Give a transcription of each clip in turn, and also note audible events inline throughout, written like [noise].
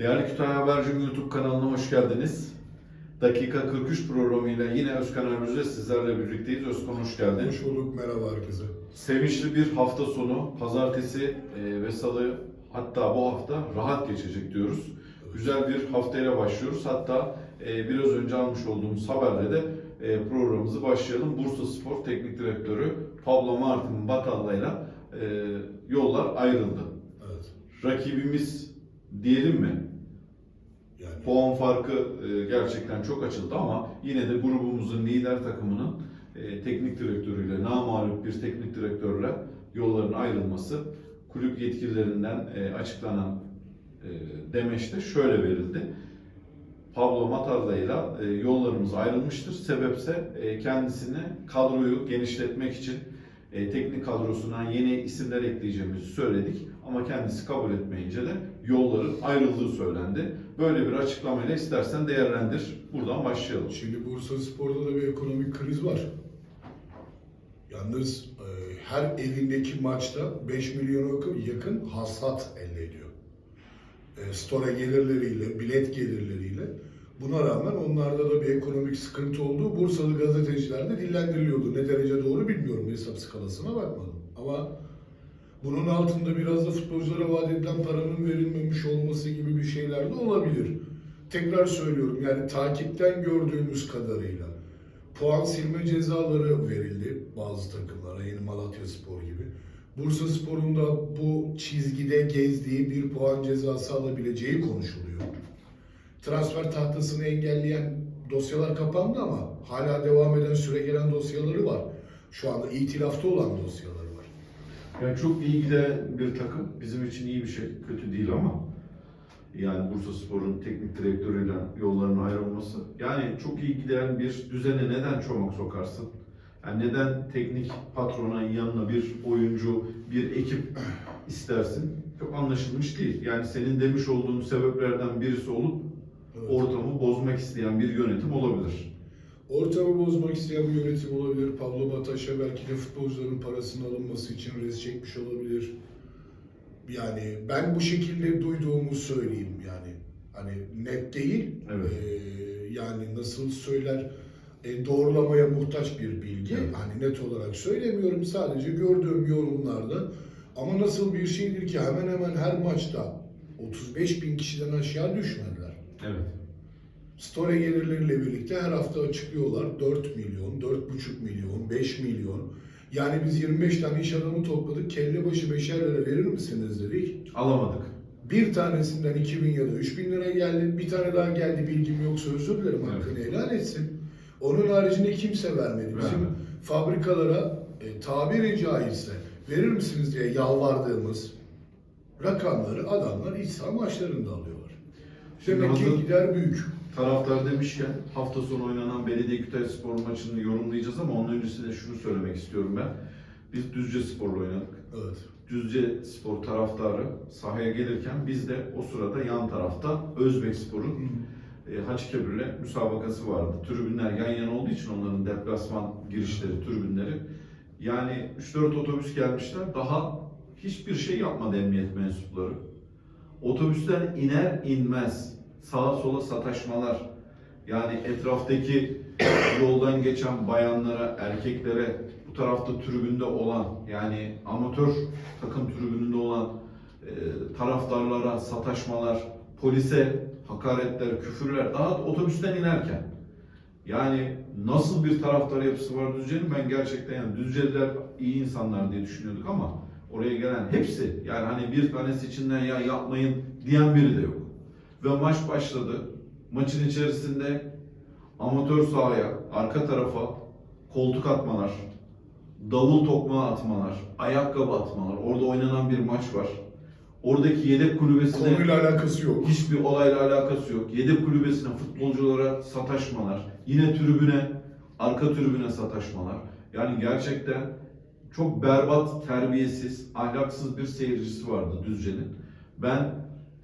Değerli Kütahya Habercim YouTube kanalına hoş geldiniz. Dakika 43 programıyla yine Özkan Ermüz'le sizlerle birlikteyiz. Özkan hoş geldin. Hoş bulduk, merhaba herkese. Sevinçli bir hafta sonu, pazartesi e, ve salı hatta bu hafta rahat geçecek diyoruz. Güzel bir haftayla başlıyoruz. Hatta e, biraz önce almış olduğumuz haberle de e, programımızı başlayalım. Bursa Spor Teknik Direktörü Pablo Martin Batalla'yla yollar ayrıldı. Evet. Rakibimiz diyelim mi? Puan farkı e, gerçekten çok açıldı ama yine de grubumuzun lider takımının e, teknik direktörüyle, namağlup bir teknik direktörle yolların ayrılması kulüp yetkililerinden e, açıklanan demeçte şöyle verildi. Pablo Matarda ile yollarımız ayrılmıştır. Sebepse kendisine kadroyu genişletmek için teknik kadrosuna yeni isimler ekleyeceğimizi söyledik. Ama kendisi kabul etmeyince de yolların ayrıldığı söylendi. Böyle bir açıklamayla istersen değerlendir. Buradan başlayalım. şimdi Bursa Spor'da da bir ekonomik kriz var. Yalnız e, her evindeki maçta 5 milyona yakın hasat elde ediyor. E, store gelirleriyle, bilet gelirleriyle. Buna rağmen onlarda da bir ekonomik sıkıntı olduğu Bursalı gazetecilerde dillendiriliyordu. Ne derece doğru bilmiyorum hesap skalasına bakmadım. Ama bunun altında biraz da futbolculara vaat edilen paranın verilmemiş olması gibi bir şeyler de olabilir. Tekrar söylüyorum yani takipten gördüğümüz kadarıyla puan silme cezaları verildi bazı takımlara yeni Malatya Spor gibi. Bursa Spor'un da bu çizgide gezdiği bir puan cezası alabileceği konuşuluyor. Transfer tahtasını engelleyen dosyalar kapandı ama hala devam eden süre gelen dosyaları var. Şu anda itilafta olan dosyaları var. Yani çok iyi giden bir takım. Bizim için iyi bir şey. Kötü değil ama. Yani Bursa Spor'un teknik direktörüyle yolların ayrılması. Yani çok iyi giden bir düzene neden çomak sokarsın? Yani neden teknik patronun yanına bir oyuncu, bir ekip istersin? Çok anlaşılmış değil. Yani senin demiş olduğun sebeplerden birisi olup ortamı bozmak isteyen bir yönetim olabilir. Ortamı bozmak isteyen bir yönetim olabilir. Pablo Bataş'a belki de futbolcuların parasının alınması için res çekmiş olabilir. Yani ben bu şekilde duyduğumu söyleyeyim yani. Hani net değil. Evet. Ee, yani nasıl söyler e, doğrulamaya muhtaç bir bilgi. Evet. Hani net olarak söylemiyorum. Sadece gördüğüm yorumlarda. Ama nasıl bir şeydir ki hemen hemen her maçta 35 bin kişiden aşağı düşmediler. Evet. Store gelirleriyle birlikte her hafta açıklıyorlar 4 milyon, 4,5 milyon, 5 milyon. Yani biz 25 tane iş adamı topladık. Kelle başı 5'er lira verir misiniz dedik. Alamadık. Bir tanesinden 2000 ya da 3000 lira geldi. Bir tane daha geldi bilgim yoksa özür dilerim Evet. hakkını helal etsin. Onun haricinde kimse vermedi. Bizim Vermedi. fabrikalara e, tabiri caizse verir misiniz diye yalvardığımız rakamları adamlar iç maçlarında alıyorlar. Demek ki gider büyük. Taraftar demişken hafta sonu oynanan Belediye Kütahya Spor maçını yorumlayacağız ama onun öncesinde şunu söylemek istiyorum ben. Biz Düzce Spor'la oynadık. Evet. Düzce Spor taraftarı sahaya gelirken biz de o sırada yan tarafta Özbek Spor'un e, Hacıkebir'le müsabakası vardı. Tribünler yan yana olduğu için onların deplasman girişleri, tribünleri. Yani 3-4 otobüs gelmişler. Daha hiçbir şey yapmadı emniyet mensupları. Otobüsten iner inmez sağa sola sataşmalar. Yani etraftaki yoldan geçen bayanlara, erkeklere, bu tarafta tribünde olan yani amatör takım tribününde olan e, taraftarlara sataşmalar, polise hakaretler, küfürler daha otobüsten inerken. Yani nasıl bir taraftar yapısı var Düzce'nin ben gerçekten yani Düzceliler iyi insanlar diye düşünüyorduk ama oraya gelen hepsi yani hani bir tanesi içinden ya yapmayın diyen biri de yok. Ve maç başladı. Maçın içerisinde amatör sahaya, arka tarafa koltuk atmalar, davul tokmağı atmalar, ayakkabı atmalar. Orada oynanan bir maç var. Oradaki yedek kulübesine Konuyla alakası yok. hiçbir olayla alakası yok. Yedek kulübesine futbolculara sataşmalar, yine tribüne, arka tribüne sataşmalar. Yani gerçekten çok berbat, terbiyesiz, ahlaksız bir seyircisi vardı Düzce'nin. Ben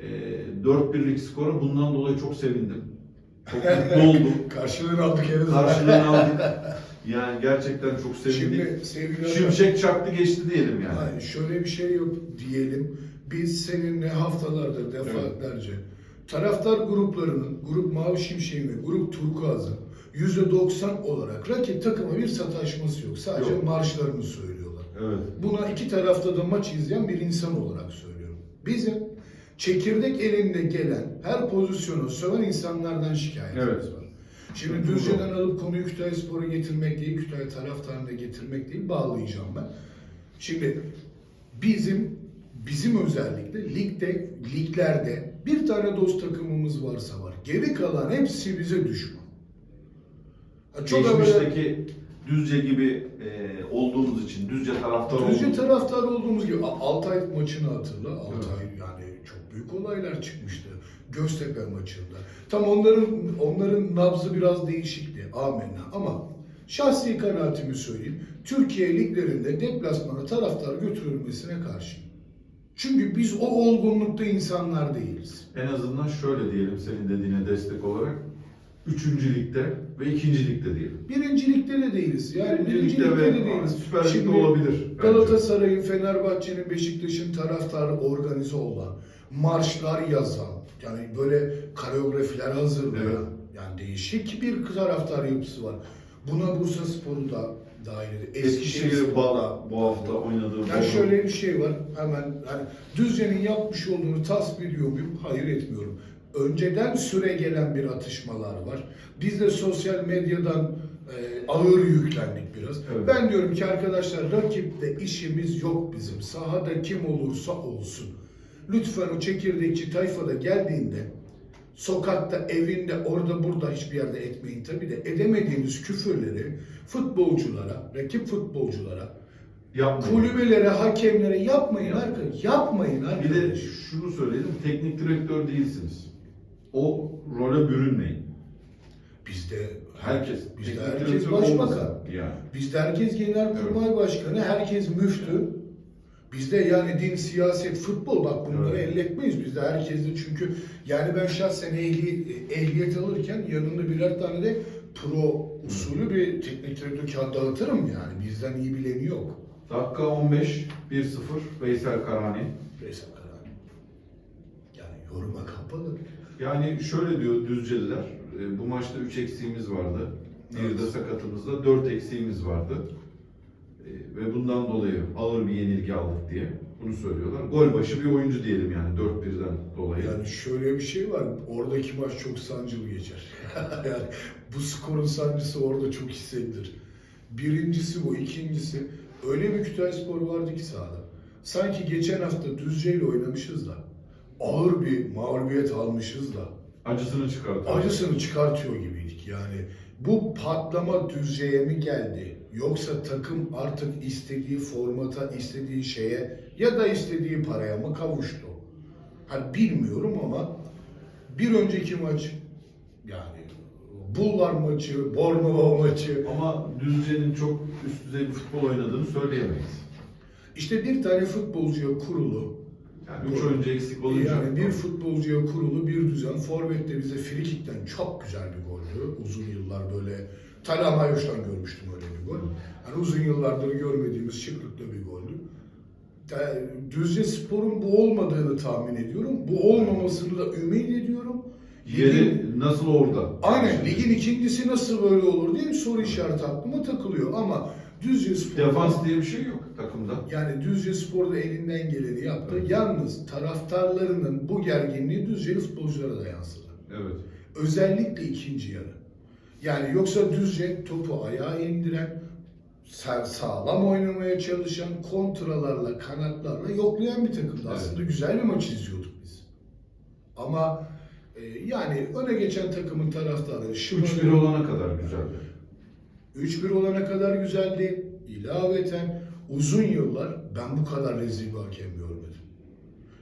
e, 4-1'lik skora bundan dolayı çok sevindim. Çok mutlu [laughs] oldum. Karşılığını aldık en azından. Karşılığını [laughs] aldık. Yani gerçekten çok sevindik. Şimdi Şimşek çaktı geçti diyelim yani. Yani şöyle bir şey yok diyelim. Biz seninle haftalardır defalarca taraftar gruplarının, grup Mavi Şimşek'in ve grup Turkuaz'ın %90 olarak rakip takıma bir sataşması yok. Sadece Yok. marşlarını söylüyorlar. Evet. Buna iki tarafta da maç izleyen bir insan olarak söylüyorum. Bizim çekirdek elinde gelen her pozisyonu söven insanlardan şikayetimiz Evet. var. Şimdi. Düzce'den alıp konuyu Kütahya Spor'a getirmek değil, Kütahya taraftarına getirmek değil, bağlayacağım ben. Şimdi bizim bizim özellikle ligde, liglerde bir tane dost takımımız varsa var. Geri kalan hepsi bize düşman. Ha, Çok Geçmişteki Düzce gibi e, olduğumuz için, Düzce taraftarı Düzce olduğumuz taraftarı olduğumuz gibi A- Altay maçını hatırla. Altay yani çok büyük olaylar çıkmıştı. Göztepe maçında. Tam onların onların nabzı biraz değişikti. Amenna. Ama şahsi kanaatimi söyleyeyim. Türkiye liglerinde deplasmana taraftar götürülmesine karşıyım. Çünkü biz o olgunlukta insanlar değiliz. en azından şöyle diyelim senin dediğine destek olarak. Üçüncü ligde ve ikinci ligde diyelim. Birincilikte de değiliz. Yani Birinci birincilikte ligde de değiliz. Süper Lig'de olabilir. bence. Galatasaray'ın, Fenerbahçe'nin, Beşiktaş'ın taraftarı organize olan, marşlar yazan, yani böyle koreografiler hazırlayan, Evet. yani değişik bir taraftar yapısı var. Buna Bursa Spor'u da dahil ediyor. Eskişehir Bala bu hafta oynadığı yani Bolu. şöyle bir şey var. Hemen yani Düzce'nin yapmış olduğunu tasvip ediyor muyum? Hayır etmiyorum. Önceden süre gelen bir atışmalar var. Biz de sosyal medyadan e, ağır yüklendik biraz. Evet. Ben diyorum ki arkadaşlar rakipte işimiz yok bizim. Sahada kim olursa olsun. Lütfen o çekirdekçi tayfada geldiğinde sokakta, evinde, orada burada hiçbir yerde etmeyin. Tabii de edemediğimiz küfürleri futbolculara, rakip futbolculara Yapmayın. kulübelere, hakemlere yapmayın Yap. arkadaş. Yapmayın Bir arkadaş. de şunu söyleyelim, teknik direktör değilsiniz. O role bürünmeyin. Bizde Herkes, bizde herkes direktör başbakan. Yani. Bizde herkes genelkurmay başkanı, herkes müftü. Bizde yani din, siyaset, futbol bak bunları Evet. elletmeyiz. Bizde herkes de çünkü yani ben şahsen ehli, ehliyet alırken yanında birer tane de pro usulü bir teknik direktör kağıt dağıtırım yani. Bizden iyi bileni yok. Dakika 15, 1-0 Veysel Karani. Veysel Karani. Yani yoruma kapalı. Yani şöyle diyor Düzceliler, e, bu maçta 3 eksiğimiz vardı. Bir Evet. de sakatımızda 4 eksiğimiz vardı. E, Ve bundan dolayı ağır bir yenilgi aldık diye bunu söylüyorlar. Gol başı bir oyuncu diyelim yani 4-1'den dolayı. Yani şöyle bir şey var. Oradaki maç çok sancılı geçer. [laughs] yani bu skorun sancısı orada çok hissedilir. Birincisi bu. ikincisi öyle bir Kütahya Spor vardı ki sahada. Sanki geçen hafta Düzce ile oynamışız da ağır bir mağlubiyet almışız da Acısını çıkarttı. acısını çıkartıyor gibiydik. Yani bu patlama Düzce'ye mi geldi? Yoksa takım artık istediği formata, istediği şeye ya da istediği paraya mı kavuştu? Hani bilmiyorum ama bir önceki maç yani Bulvar maçı, Bornova maçı Ama Düzce'nin çok üst düzey bir futbol oynadığını söyleyemeyiz. işte bir tane futbolcuya kurulu Yani 3 oyuncu eksik olunca Yani bir futbolcuya kurulu bir düzen. Forvet'te bize frikikten çok güzel bir goldü. Uzun yıllar böyle Talha Mayoş'tan görmüştüm öyle bir gol. Hani uzun yıllardır görmediğimiz şıklıkla bir goldü. De- Düzce Spor'un bu olmadığını tahmin ediyorum. Bu olmamasını da ümit ediyorum. Ligin- yeri nasıl orada? Aynen ligin ikincisi nasıl böyle olur diye bir soru işareti aklıma takılıyor ama Düzce Spor Defans diye bir şey yok takımda. yani Düzce Spor da elinden geleni yaptı. Evet. Yalnız taraftarlarının bu gerginliği Düzceli futbolculara da yansıdı. Evet. Özellikle ikinci yarı. Yani yoksa Düzce topu ayağa indiren, sa- sağlam oynamaya çalışan, kontralarla, kanatlarla yoklayan bir takımdı. Evet. Aslında güzel bir maç izliyorduk biz. Ama e, yani öne geçen takımın taraftarı 3-1 olana kadar güzeldi. 3-1 olana kadar güzeldi. İlaveten uzun yıllar ben bu kadar rezil bir hakem görmedim.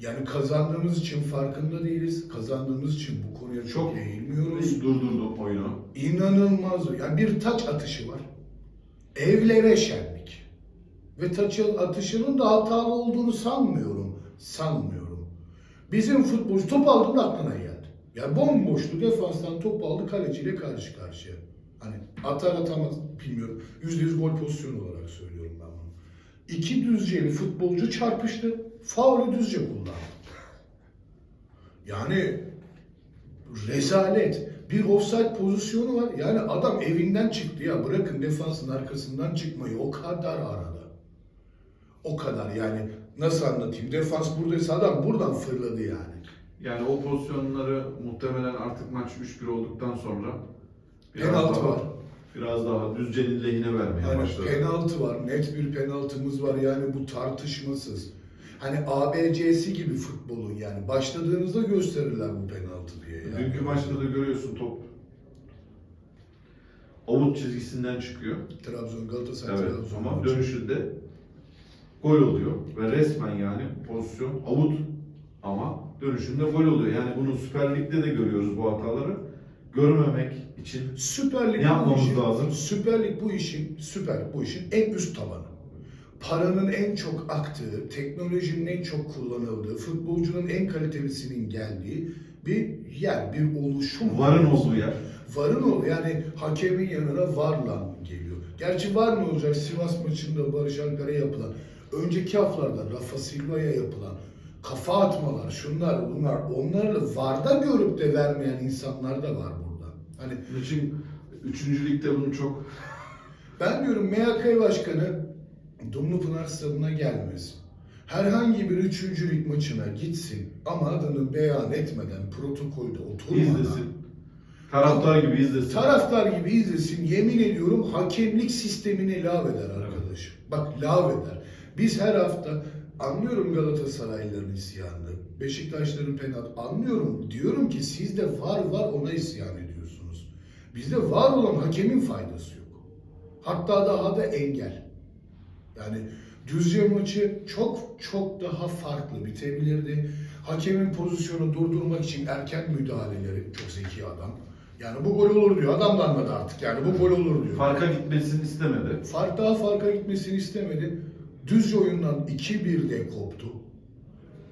Yani kazandığımız için farkında değiliz. Kazandığımız için bu konuya çok, eğilmiyoruz. durdurdu oyunu. İnanılmaz. Yani bir taç atışı var. Evlere şenlik. Ve taç atışının da hatalı olduğunu sanmıyorum. Sanmıyorum. Bizim futbolcu top aldı da aklına geldi. Yani bomboştu defanstan top aldı kaleciyle karşı karşıya. Hani atar atamaz bilmiyorum. Yüzde yüz gol pozisyonu olarak söylüyorum ben bunu. İki düzceli futbolcu çarpıştı. Faulü düzce kullandı. Yani Rezalet. Bir offside pozisyonu var. Yani adam evinden çıktı ya. Bırakın defansın arkasından çıkmayı. O kadar arada. O kadar yani. Nasıl anlatayım? Defans buradaysa adam buradan fırladı yani. Yani o pozisyonları muhtemelen artık maç 3-1 olduktan sonra Penaltı daha, var. Biraz daha Düzce'nin lehine vermeye Yani başladı. penaltı var. Net bir penaltımız var. Yani bu tartışmasız. Hani ABC'si gibi futbolun yani. Başladığınızda gösterirler bu penaltı diye. Yani. Dünkü maçta da görüyorsun top avut çizgisinden çıkıyor. Trabzon, Galatasaray, Evet Trabzon. ama maçı. dönüşünde gol oluyor ve resmen yani pozisyon avut ama dönüşünde gol oluyor. Yani bunu Süper Lig'de de görüyoruz bu hataları. Görmemek için Süper Lig yapmamız bu işin, lazım? Süper Lig bu işin, Süper bu işin en üst tabanı. Paranın en çok aktığı, teknolojinin en çok kullanıldığı, futbolcunun en kalitelisinin geldiği bir yer, bir oluşum. varın olduğu yer. Varın ol yani hakemin yanına varla geliyor. Gerçi var mı olacak Sivas maçında Barış Alper'e yapılan, önceki haftalarda Rafa Silva'ya yapılan kafa atmalar, şunlar bunlar, onları varda görüp de vermeyen insanlar da var burada. Hani 3. ligde bunu çok ben diyorum MHK Başkanı Dumlupınar Stadı'na gelmez. Herhangi bir üçüncülük maçına gitsin ama adını beyan etmeden protokolde oturmadan izlesin. Taraftar gibi izlesin. Taraftar gibi izlesin. Yemin ediyorum hakemlik sistemini lav eder arkadaş. Bak lav eder. Biz her hafta anlıyorum Galatasaraylıların isyanını, Beşiktaşların penaltı anlıyorum. Diyorum ki sizde var var ona isyan ediyorsunuz. Bizde var olan hakemin faydası yok. Hatta daha da engel. Yani Düzce maçı çok çok daha farklı bitebilirdi. Hakemin pozisyonu durdurmak için erken müdahaleleri çok zeki adam. Yani bu gol olur diyor. Adam da anladı artık yani bu gol olur diyor. Farka gitmesini istemedi. Fark daha farka gitmesini istemedi. Düzce oyundan 2-1'de koptu.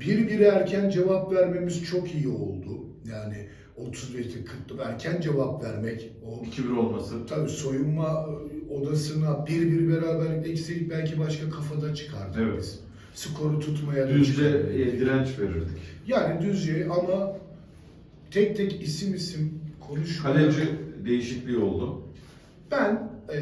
1-1'e erken cevap vermemiz çok iyi oldu. Yani 35'te 40'ta erken cevap vermek o 2-1 olması. Tabii soyunma odasına bir bir beraberlikle gitseydik belki başka kafada çıkardık Evet. biz. Skoru tutmaya Düzce e, direnç verirdik. Yani Düzce ama tek tek isim isim konuşmadan Kaleci değişikliği oldu. ben e,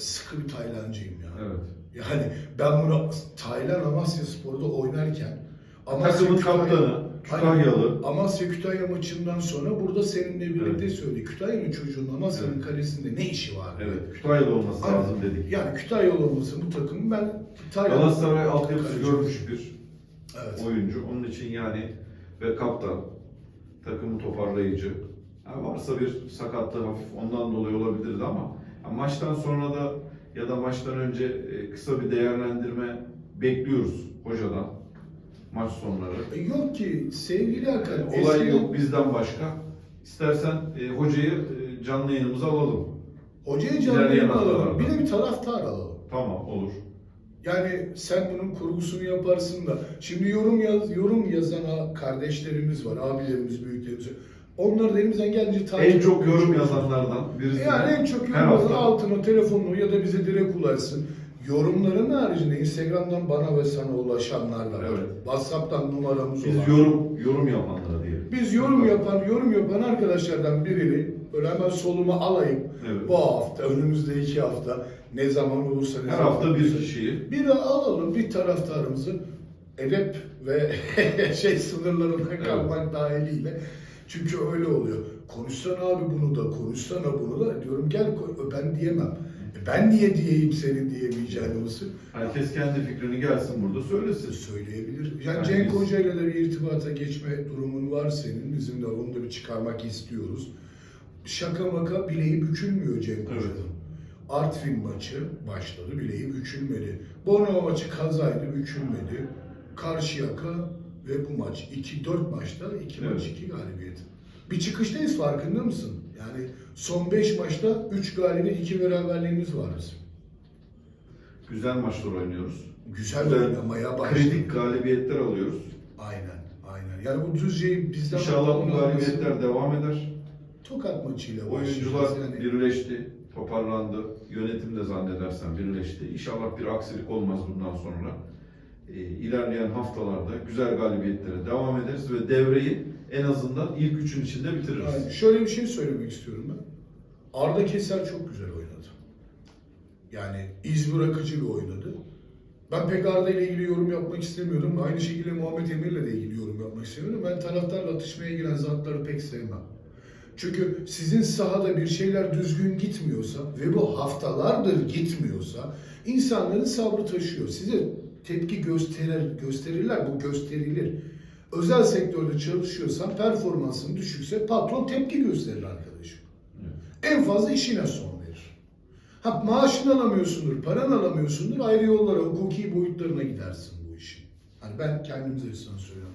sıkı bir Taylancıyım ya. Evet. Yani ben bunu Taylan Amasya Spor'da oynarken Takımın Kütahya- kaptanı, Kütahyalı. Amasya Kütahya maçından sonra burada seninle birlikte Evet. söyledi. Kütahya'nın çocuğunun Amasya'nın Evet. kalesinde ne işi var? Evet. Kütahya'da olması Aynen. lazım dedik. Yani Kütahyalı olması bu takımın ben Taylan... Galatasaray altyapısı görmüş bir Evet. oyuncu. Onun için yani ve kaptan, takımı toparlayıcı. Yani varsa bir sakatlığı hafif ondan dolayı olabilirdi ama maçtan sonra da ya da maçtan önce e, kısa bir değerlendirme bekliyoruz hocadan maç sonları. E, Yok ki sevgili Hakan. Yani olay eskiden yok bizden başka. İstersen e, hocayı e, canlı yayınımıza alalım. Hocayı canlı yayına alalım. Bir de bir taraftar alalım. Tamam olur. Yani sen bunun kurgusunu yaparsın da. Şimdi yorum yaz, yorum yazan kardeşlerimiz var, abilerimiz, büyüklerimiz. var. Onları elimizden gelince takip En çok yorum yazanlardan birisi. Yani en çok yorum yazan altına telefonunu ya da bize direkt ulaşsın. Yorumların haricinde Instagram'dan bana ve sana ulaşanlar da var. Evet. WhatsApp'tan numaramız Biz olan. yorum yorum yapanlara diyelim. Biz yorum yapan, yorum yapan arkadaşlardan birini böyle hemen soluma alayım. Evet. Bu hafta, önümüzde iki hafta, ne zaman olursa ne Her zaman hafta bir kişiyi Bir alalım bir taraftarımızı edep ve [laughs] şey sınırlarına kalmak dahiliyle. Çünkü öyle oluyor. Konuşsana abi bunu da, konuşsana bunu da. Diyorum gel ben diyemem. E Ben niye diyeyim senin diyemeyeceğinizi herkes kendi fikrini gelsin burada söylesin. söyleyebilir. Yani Yani Cenk Hoca ile de bir irtibata geçme durumun var senin. Bizim de onu da bir çıkarmak istiyoruz. Şaka maka bileği bükülmüyor Cenk Evet. Artvin maçı başladı, bileği bükülmedi. Bornova maçı kazaydı, bükülmedi. Karşıyaka ve bu maç. 2-4 maçta 2 maç Evet. 2 galibiyet. Bir çıkıştayız farkında mısın? Yani son 5 maçta 3 galibiyet 2 beraberliğimiz var bizim. Güzel maçlar oynuyoruz. Güzel, Güzel, oynamaya başladık. Kritik galibiyetler alıyoruz. Aynen, aynen. Yani bu Düzce'yi bizden İnşallah bu galibiyetler devam eder. Tokat maçıyla Oyuncular. Yani birleşti, toparlandı. Yönetim de zannedersem birleşti. İnşallah bir aksilik olmaz bundan sonra. Ee, ilerleyen haftalarda güzel galibiyetlere devam ederiz ve devreyi en azından ilk üçün içinde bitiririz. Yani şöyle bir şey söylemek istiyorum ben. Arda Keser çok güzel oynadı. Yani iz bırakıcı bir oynadı. Ben pek Arda ile ilgili yorum yapmak istemiyorum. Aynı şekilde Muhammed Emir'le de ilgili yorum yapmak istemiyorum. Ben taraftarla atışmaya giren zatları pek sevmem. Çünkü sizin sahada bir şeyler düzgün gitmiyorsa ve bu haftalardır gitmiyorsa insanların sabrı taşıyor. Size tepki gösterir, gösterirler, bu gösterilir. Özel sektörde çalışıyorsan performansın düşükse patron tepki gösterir arkadaşım. Evet. En fazla işine son verir. Ha maaşını alamıyorsundur, paranı alamıyorsundur ayrı yollara, hukuki boyutlarına gidersin bu işin. Hani ben kendimize açısından söylüyorum.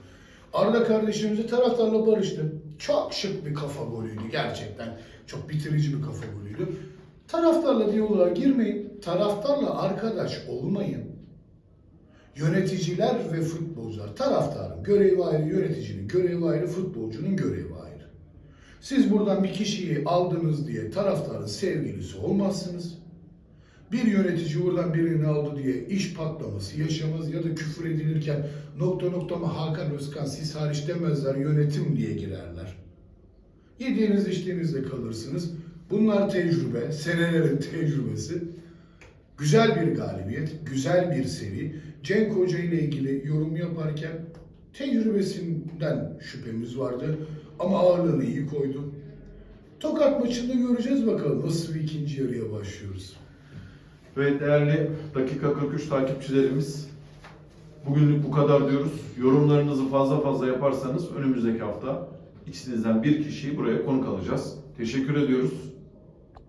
Arda kardeşimizi taraftarla barıştı. Çok şık bir kafa golüydü gerçekten. Çok bitirici bir kafa golüydü. Taraftarla diyaloğa girmeyin. Taraftarla arkadaş olmayın. Yöneticiler ve futbolcular. Taraftarın görevi ayrı, yöneticinin görevi ayrı, futbolcunun görevi ayrı. Siz buradan bir kişiyi aldınız diye taraftarın sevgilisi olmazsınız. Bir yönetici buradan birini aldı diye iş patlaması yaşamaz ya da küfür edilirken nokta nokta mı Hakan Özkan siz hariç demezler yönetim diye girerler. Yediğiniz içtiğinizde kalırsınız. Bunlar tecrübe, senelerin tecrübesi. Güzel bir galibiyet, güzel bir seri. Cenk Hoca ile ilgili yorum yaparken tecrübesinden şüphemiz vardı. Ama ağırlığını iyi koydu. Tokat maçında göreceğiz bakalım nasıl bir ikinci yarıya başlıyoruz. Ve değerli dakika 43 takipçilerimiz bugünlük bu kadar diyoruz. Yorumlarınızı fazla fazla yaparsanız önümüzdeki hafta içinizden bir kişiyi buraya konuk alacağız. Teşekkür ediyoruz.